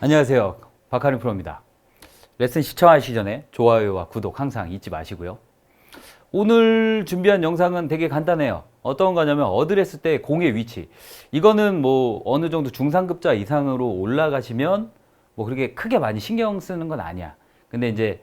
안녕하세요. 박하림 프로입니다. 레슨 시청하시기 전에 좋아요와 구독 항상 잊지 마시고요. 오늘 준비한 영상은 되게 간단해요. 어떤 거냐면 어드레스 때 공의 위치. 이거는 뭐 어느 정도 중상급자 이상으로 올라가시면 뭐 그렇게 크게 많이 신경 쓰는 건 아니야. 근데 이제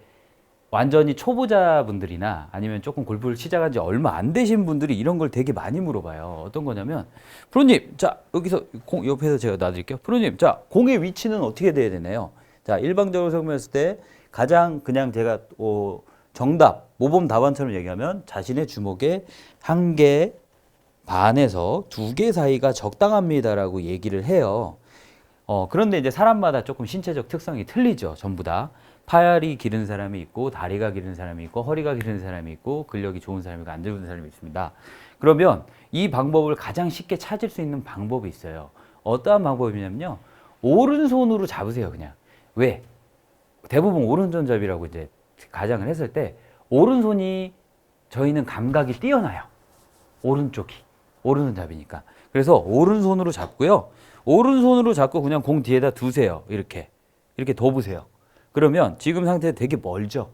완전히 초보자분들이나 아니면 조금 골프를 시작한 지 얼마 안 되신 분들이 이런 걸 되게 많이 물어봐요. 어떤 거냐면, 프로님, 자, 여기서 공, 옆에서 제가 놔드릴게요. 프로님, 자, 공의 위치는 어떻게 돼야 되나요? 자, 일방적으로 설명했을 때 가장 그냥 제가, 어, 정답, 모범 답안처럼 얘기하면 자신의 주먹에 한 개 반에서 두 개 사이가 적당합니다라고 얘기를 해요. 어, 그런데 이제 사람마다 조금 신체적 특성이 틀리죠. 전부 다. 팔이 기른 사람이 있고, 다리가 기른 사람이 있고, 허리가 기른 사람이 있고, 근력이 좋은 사람이 있고, 안 좋은 사람이 있습니다. 그러면 이 방법을 가장 쉽게 찾을 수 있는 방법이 있어요. 어떠한 방법이냐면요. 오른손으로 잡으세요, 그냥. 왜? 대부분 오른손잡이라고 이제 가장을 했을 때, 오른손이 저희는 감각이 뛰어나요. 오른쪽이. 오른손잡이니까. 그래서 오른손으로 잡고요. 오른손으로 잡고 그냥 공 뒤에다 두세요. 이렇게. 이렇게 둬보세요. 그러면 지금 상태 되게 멀죠?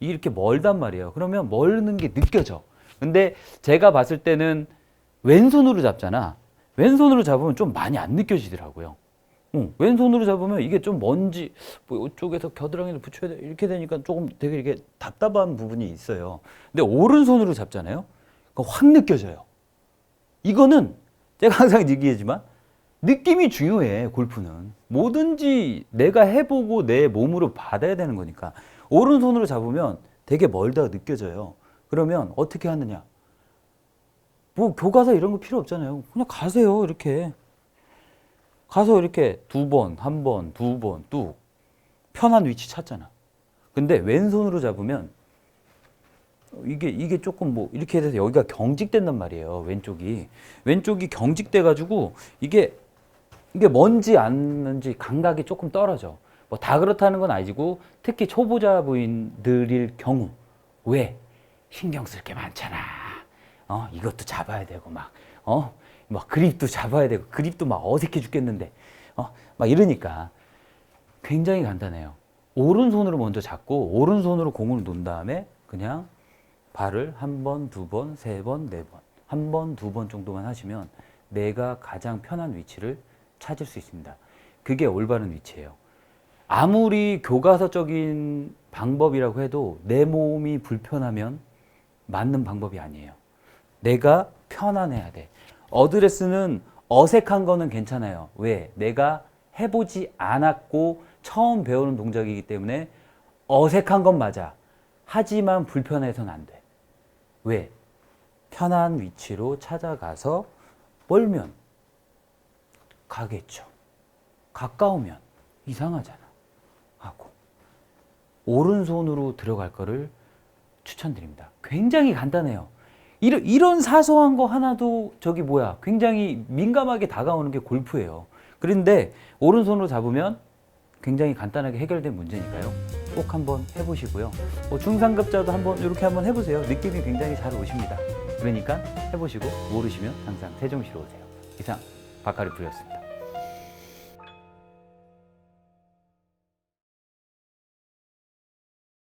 이렇게 멀단 말이에요. 그러면 멀는 게 느껴져. 근데 제가 봤을 때는 왼손으로 잡잖아. 왼손으로 잡으면 좀 많이 안 느껴지더라고요. 응, 왼손으로 잡으면 이게 좀 먼지, 뭐 이쪽에서 겨드랑이를 붙여야 돼. 이렇게 되니까 조금 되게 이렇게 답답한 부분이 있어요. 근데 오른손으로 잡잖아요. 그거 확 느껴져요. 이거는 제가 항상 얘기하지만 느낌이 중요해 골프는. 뭐든지 내가 해보고 내 몸으로 받아야 되는 거니까. 오른손으로 잡으면 되게 멀다 느껴져요. 그러면 어떻게 하느냐? 뭐 교과서 이런 거 필요 없잖아요. 그냥 가세요 이렇게. 가서 이렇게 두 번 한 번 두 번 뚝 편한 위치 찾잖아. 근데 왼손으로 잡으면 이게 이게 조금 뭐 이렇게 돼서 여기가 경직된단 말이에요 왼쪽이. 왼쪽이 경직돼 가지고 이게 이게 뭔지 않는지 감각이 조금 떨어져. 뭐 다 그렇다는 건 아니고 특히 초보자 부인들일 경우 왜 신경 쓸 게 많잖아. 어 이것도 잡아야 되고 막어막 그립도 잡아야 되고 그립도 막 어색해 죽겠는데 어막 이러니까 굉장히 간단해요. 오른손으로 먼저 잡고 오른손으로 공을 놓은 다음에 그냥 발을 한 번, 두 번, 세 번, 네 번, 한 번, 두 번 정도만 하시면 내가 가장 편한 위치를 찾을 수 있습니다. 그게 올바른 위치예요. 아무리 교과서적인 방법이라고 해도 내 몸이 불편하면 맞는 방법이 아니에요. 내가 편안해야 돼. 어드레스는 어색한 거는 괜찮아요. 왜? 내가 해보지 않았고 처음 배우는 동작이기 때문에 어색한 건 맞아. 하지만 불편해서는 안 돼. 왜? 편한 위치로 찾아가서 멀면 가겠죠. 가까우면 이상하잖아. 하고. 오른손으로 들어갈 거를 추천드립니다. 굉장히 간단해요. 이런, 이런 사소한 거 하나도 저기 뭐야. 굉장히 민감하게 다가오는 게 골프예요. 그런데 오른손으로 잡으면 굉장히 간단하게 해결된 문제니까요. 꼭 한번 해보시고요. 뭐 중상급자도 한번 이렇게 한번 해보세요. 느낌이 굉장히 잘 오십니다. 그러니까 해보시고 모르시면 항상 세종시로 오세요. 이상 박하리 프로였습니다.